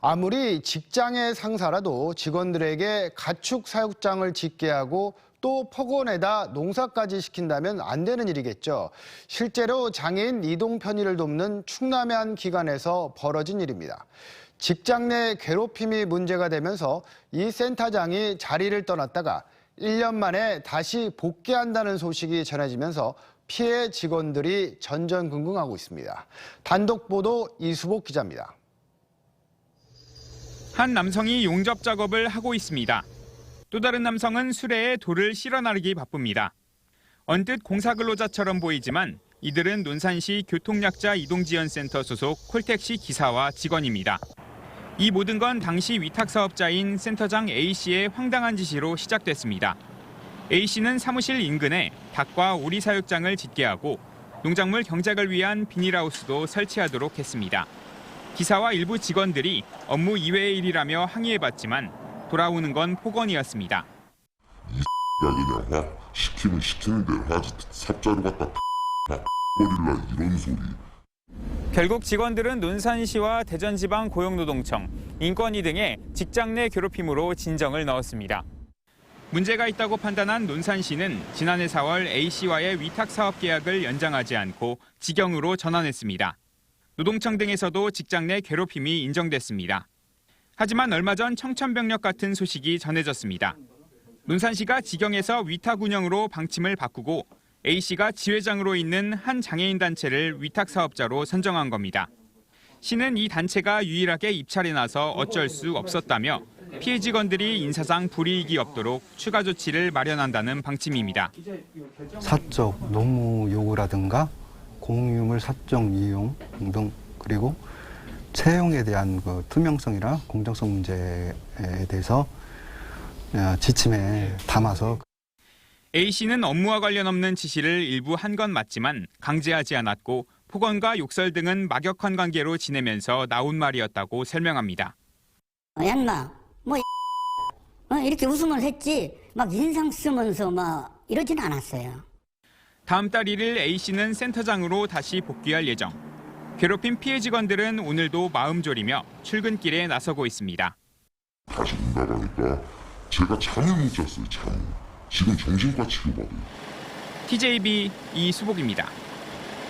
아무리 직장의 상사라도 직원들에게 가축 사육장을 짓게 하고 또 폭언에다 농사까지 시킨다면 안 되는 일이겠죠. 실제로 장애인 이동 편의를 돕는 충남의 한 기관에서 벌어진 일입니다. 직장 내 괴롭힘이 문제가 되면서 이 센터장이 자리를 떠났다가 1년 만에 다시 복귀한다는 소식이 전해지면서 피해 직원들이 전전긍긍하고 있습니다. 단독 보도 이수복 기자입니다. 한 남성이 용접 작업을 하고 있습니다. 또 다른 남성은 수레에 돌을 실어 나르기 바쁩니다. 언뜻 공사 근로자처럼 보이지만 이들은 논산시 교통약자 이동지원센터 소속 콜택시 기사와 직원입니다. 이 모든 건 당시 위탁 사업자인 센터장 A씨의 황당한 지시로 시작됐습니다. A씨는 사무실 인근에 닭과 오리 사육장을 짓게 하고 농작물 경작을 위한 비닐하우스도 설치하도록 했습니다. 기사와 일부 직원들이 업무 이외의 일이라며 항의해봤지만 돌아오는 건 폭언이었습니다. 야 그냥 화 시키면 시키는 대로 하지 삽자루 갖다 막 버릴라 이런 소리 결국 직원들은 논산시와 대전지방 고용노동청, 인권위 등의 직장 내 괴롭힘으로 진정을 넣었습니다. 문제가 있다고 판단한 논산시는 지난해 4월 A씨와의 위탁 사업 계약을 연장하지 않고 직영으로 전환했습니다. 노동청 등에서도 직장 내 괴롭힘이 인정됐습니다. 하지만 얼마 전 청천벽력 같은 소식이 전해졌습니다. 논산시가 직영에서 위탁 운영으로 방침을 바꾸고 A씨가 지회장으로 있는 한 장애인 단체를 위탁 사업자로 선정한 겁니다. 시는 이 단체가 유일하게 입찰에 나서 어쩔 수 없었다며 피해 직원들이 인사상 불이익이 없도록 추가 조치를 마련한다는 방침입니다. 사적 노무 요구라든가 공유물 사적 이용 등 그리고 채용에 대한 그 투명성이나 공정성 문제에 대해서 어, 지침에 담아서 A씨는 업무와 관련 없는 지시를 일부 한 건 맞지만 강제하지 않았고 폭언과 욕설 등은 막역한 관계로 지내면서 나온 말이었다고 설명합니다. 어, 얀마, 뭐, 어, 이렇게 웃음을 했지, 막 인상 쓰면서 막 이러진 않았어요. 다음 달 1일 A씨는 센터장으로 다시 복귀할 예정. 괴롭힌 피해 직원들은 오늘도 마음 졸이며 출근길에 나서고 있습니다. 다시 문 나가니까 제가 잠을 못 잤어요 잠을 지금 정신과 치료받아요 TJB 이수복입니다.